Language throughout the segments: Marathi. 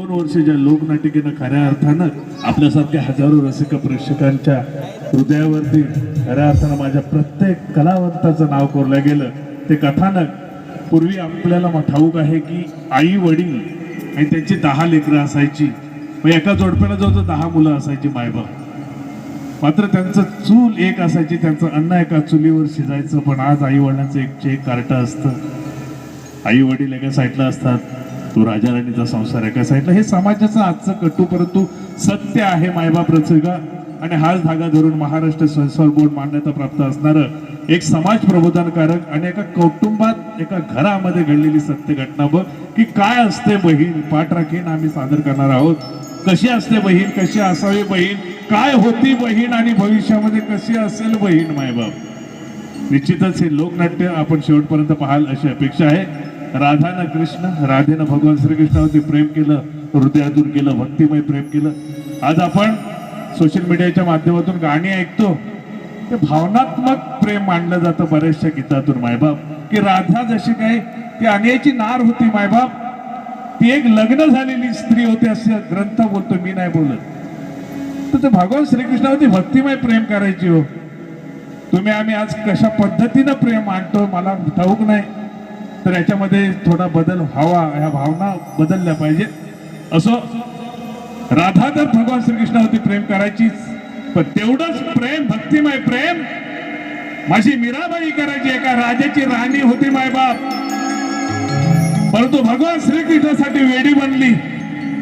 दोन वर्ष ज्या लोकनाटिकेनं खऱ्या अर्थानं आपल्यासारख्या हजारो रसिक प्रेक्षकांच्या हृदयावरती खऱ्या अर्थानं माझ्या प्रत्येक कलावंताचं नाव कोरलं गेलं ते कथानक. पूर्वी आपल्याला ठाऊक आहे की आई वडील आणि त्यांची दहा लेकरं असायची. मग एका जोडप्याला जवळ दहा मुलं असायची मायबाप. मात्र त्यांचं चूल एक असायची त्यांचं अन्न एका चुलीवर शिजायचं पण आज आई वडिलांचं एक एक कार्ट असतं. आई वडील एका साईडला असतात. तो राजा राणीचा संसार एका साईडला. हे समाजाचं आजचं कटू परंतु सत्य आहे मायबाप रचगा आणि हाच धागा धरून महाराष्ट्र संसार बोर्ड मान्यता प्राप्त असणारं एक समाज प्रबोधनकारक आणि एका कौटुंबात एका घरामध्ये घडलेली सत्य घटना बघ की काय असते बहीण? पाठ राखीन आम्ही सादर करणार आहोत. कशी असते बहीण? कशी असावी बहीण? काय होती बहीण आणि भविष्यामध्ये कशी असेल बहीण मायबाप? निश्चितच हे लोकनाट्य आपण शेवटपर्यंत पाहाल अशी अपेक्षा आहे. राधानं कृष्ण राधेनं भगवान श्रीकृष्णावरती प्रेम केलं हृदयातून केलं भक्तिमय प्रेम केलं. आज आपण सोशल मीडियाच्या माध्यमातून गाणी ऐकतो. ते भावनात्मक प्रेम मांडलं जातं बऱ्याचशा गीतातून मायबाप की राधा जशी काय ती अनेची नार होती मायबाप ती एक लग्न झालेली स्त्री होती असं ग्रंथ बोलतो मी नाही बोलत. तर ते भगवान श्रीकृष्णावरती भक्तिमय प्रेम करायची हो. तुम्ही आम्ही आज कशा पद्धतीनं प्रेम मांडतो मला ठाऊक नाही. तर याच्यामध्ये थोडा बदल व्हावा ह्या भावना बदलल्या पाहिजे. असो राधा तर भगवान श्रीकृष्णावरती प्रेम करायचीच पण तेवढंच प्रेम भक्तिमय प्रेम माझी मीराबाई करायची एका राजाची राणी होती मायबाप परंतु भगवान श्रीकृष्णासाठी वेडी बनली.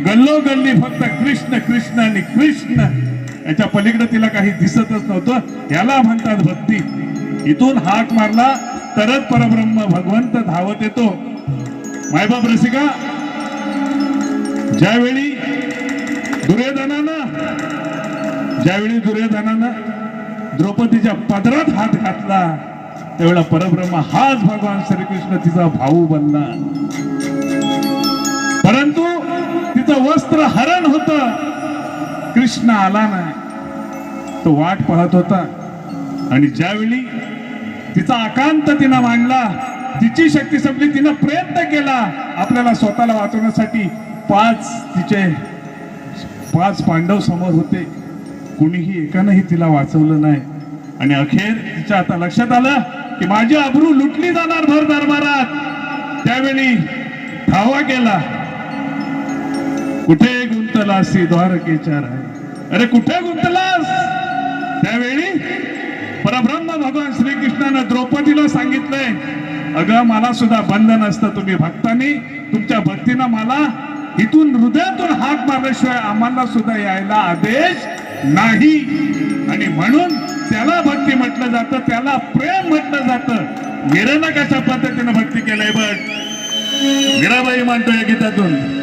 गल्लो गल्ली फक्त कृष्ण कृष्ण आणि कृष्ण. याच्या पलीकडे तिला काही दिसतच नव्हतं. याला म्हणतात भक्ती. इथून हाक मारला तरच परब्रह्म भगवंत धावत येतो. मायबाप रसिका ज्यावेळी दुर्योधनानं ज्यावेळी दुर्योधनानं द्रौपदीच्या पदरात हात घातला त्यावेळेला परब्रह्म हाच भगवान श्रीकृष्ण तिचा भाऊ बनला. परंतु तिचं वस्त्र हरण होत. कृष्ण आला नाही. तो वाट पाहत होता. आणि ज्यावेळी तिचा आकांत तिनं मांडला. तिची शक्ती संपली तिनं प्रयत्न केला आपल्याला स्वतःला वाचवण्यासाठी. पाच तिचे पाच पांडव समोर होते. कुणीही एकानंही तिला वाचवलं नाही. आणि अखेर तिच्या आता लक्षात आलं की माझी अब्रू लुटली जाणार भर दरबारात. त्यावेळी धावा केला कुठे गुंतलासी द्वारकेचार आहे अरे कुठे गुंतलास? त्यावेळी भगवान श्रीकृष्णानं द्रौपदीला सांगितलंय अगं मला सुद्धा बंधन असतं तुम्ही भक्तांनी तुमच्या भक्तीनं मला इथून हृदयातून हात मारल्याशिवाय आम्हाला सुद्धा यायला आदेश नाही. आणि म्हणून त्याला भक्ती म्हटलं जातं त्याला प्रेम म्हटलं जातं. मीरानं कशा पद्धतीनं भक्ती केलंय बघ. मीराबाई म्हणतो या गीतातून.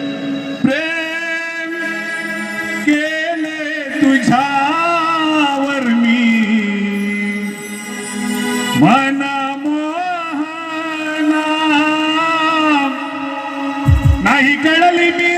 नाही कळली